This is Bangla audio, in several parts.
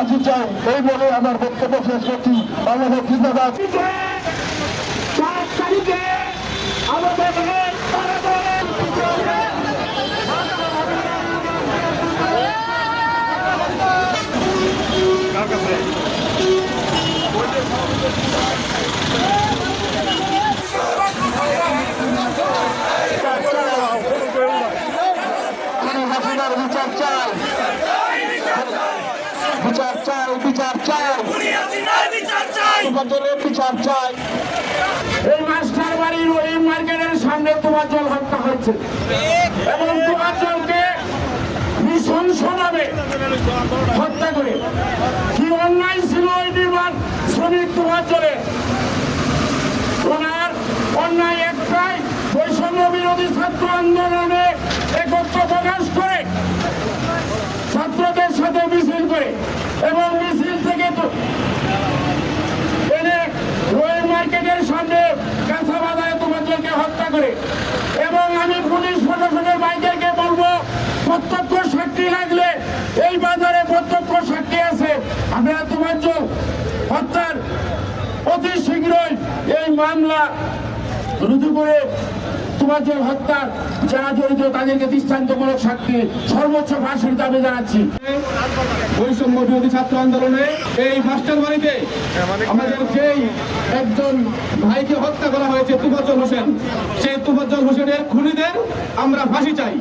ফাঁসি চাই, এই বলে আমার বক্তব্য শেষ করছি। বাংলাদেশ জিন্দাবাদ। চার তারিখে আমাদের বিচার চাই। বিচার চাই বিচার চাই। তোমাদের বিচার চাই। এই মাস্টার বাড়ির ওই মার্কেটের সামনে তোমার জল হত্যা হয়েছে। এবং তোমার জলকে নৃশংসভাবে হত্যা করে। কি অন্যায় ছিল ওই নির্মাণ শ্রমিক তোমার জলে? ওনার অন্যায় একটাই বৈষম্য বিরোধী ছাত্র আন্দোলনে একত্র প্রকাশ করে ছাত্রদের সাথে মিছিল করে এবং মিছিল থেকে তো এনে রোয়েল মার্কেটের সামনে কাঁচা বাজারে তোমাদেরকে হত্যা করে এবং আমি পুলিশ প্রশাসনের বাইকেরকে বলব প্রত্যক্ষ সাক্ষী লাগলে এই বাজারে প্রত্যক্ষ সাক্ষী আছে। আপনারা তোমার হত্যার অতি শীঘ্রই এই মামলা রুজু করে তোমার হত্যার যারা জড়িত তাদেরকে দৃষ্টান্তমূলক সাক্ষী সর্বোচ্চ ফাঁসির দাবি জানাচ্ছি। বৈষম্য বিরোধী ছাত্র আন্দোলনে এই মাস্টার বাড়িতে আমাদের যেই একজন ভাইকে হত্যা হয়েছে তুফাজ্জল হোসেন। সেই তুফাজ্জল হোসেনের খুনিদের আমরা ফাঁসি চাই।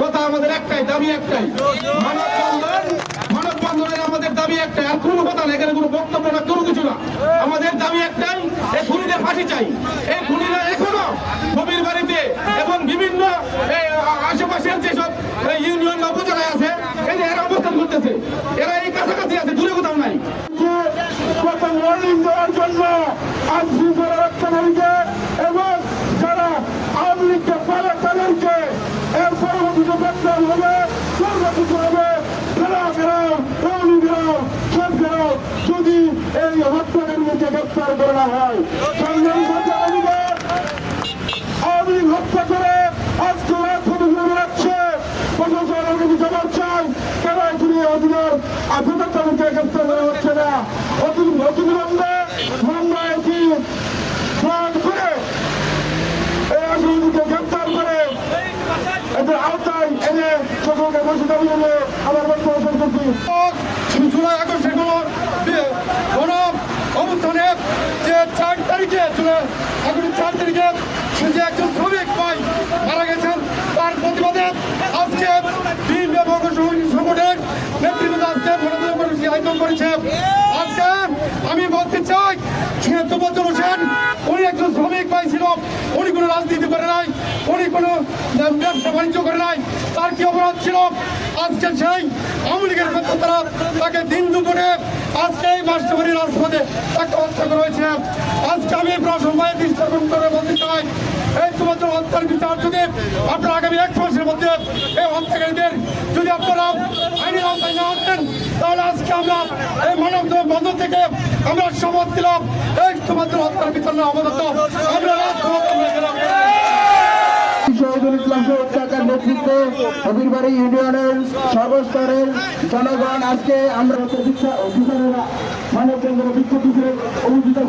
কথা আমাদের একটাই, দাবি একটাই। মানববন্ধন, মানববন্ধনের আমাদের দাবি একটাই। আর কোনো কথা না, এখানে কোনো বক্তব্য না, কোনো কিছু না। আমাদের দাবি একটাই, এই খুনিদের ফাঁসি চাই। এই খুনিরা এখনও কবির বাড়িতে এবং বিভিন্ন আশেপাশের যেসব ইউনিয়ন উপজেলায় আছে এরা অবস্থান করতেছে এরা এই কাছাকাছি আছে দূরে কোথাও নাই প্রথম ওয়ার্নিং দেওয়ার জন্য আইসি যারা রক্ষাকারীকে এবং যারা আওয়ামী লীগকে পালে তাদেরকে এর পরবর্তীতে গ্রেপ্তার হবে সর্বকিছু হবে ফেরাও ফেরাও রৌনি ফেরাও সব ফেরাও যদি এই হত্যাকারীকে গ্রেপ্তার করে না হয়। সংগ্রামী আন্দোলন আওয়ামী লীগ হত্যা করে আজকে জবাব চাই। কেন এখানে অধিকার তাদেরকে গ্রেপ্তার করা হচ্ছে না অতি অতি বিলম্বে মামলা এটি প্রয়োগ করে এই আসামিকে গ্রেপ্তার করে এদের আওতায় এনে আমার বক্তব্য শেষ করছি জুলাই আগস্ট এগুলো গণ অবস্থানে যে চার তারিখে জুলাই চার তারিখে যে একজন শ্রমিক ভাই মারা গেছেন, তার আজকে তিন এবং সংগঠনের নেতৃবৃন্দ আজকে আমি বলতে চাই সে তোফাজ্জল হোসেন, উনি একজন শ্রমিক ভাই ছিল, উনি কোনো রাজনীতি করে নাই, উনি কোনো ব্যবসা বাণিজ্য করে কি অপরাধ ছিল, আজকে সেই আওয়ামী লীগের তারা তাকে দিন দুপুরে আজকে এই মাস্টারবাড়ির রাজপথে তাকে হত্যা করা হয়েছে আজকে আমি প্রশাসন ভাই দৃষ্টান্তন করে বলতে চাই, এই তোমাদের হত্যার বিচার যদি আপনারা আগামী এক মাসের মধ্যে এই হত্যাকারীদের যদি আপনারা আইনের আওতায় না আনেন তাহলে আজকে আমরা এই মানব বন্ধ থেকে আমরা শপথ দিলাম। এই তোমাদের হত্যার বিচার না আমাদের আমরা রাজপথ হবিরবাড়ি ইউনিয়নের সর্বস্তরের জনগণ আজকে আমরা বিচারেরা মানব কেন্দ্র বিক্ষোভ অভিযোগ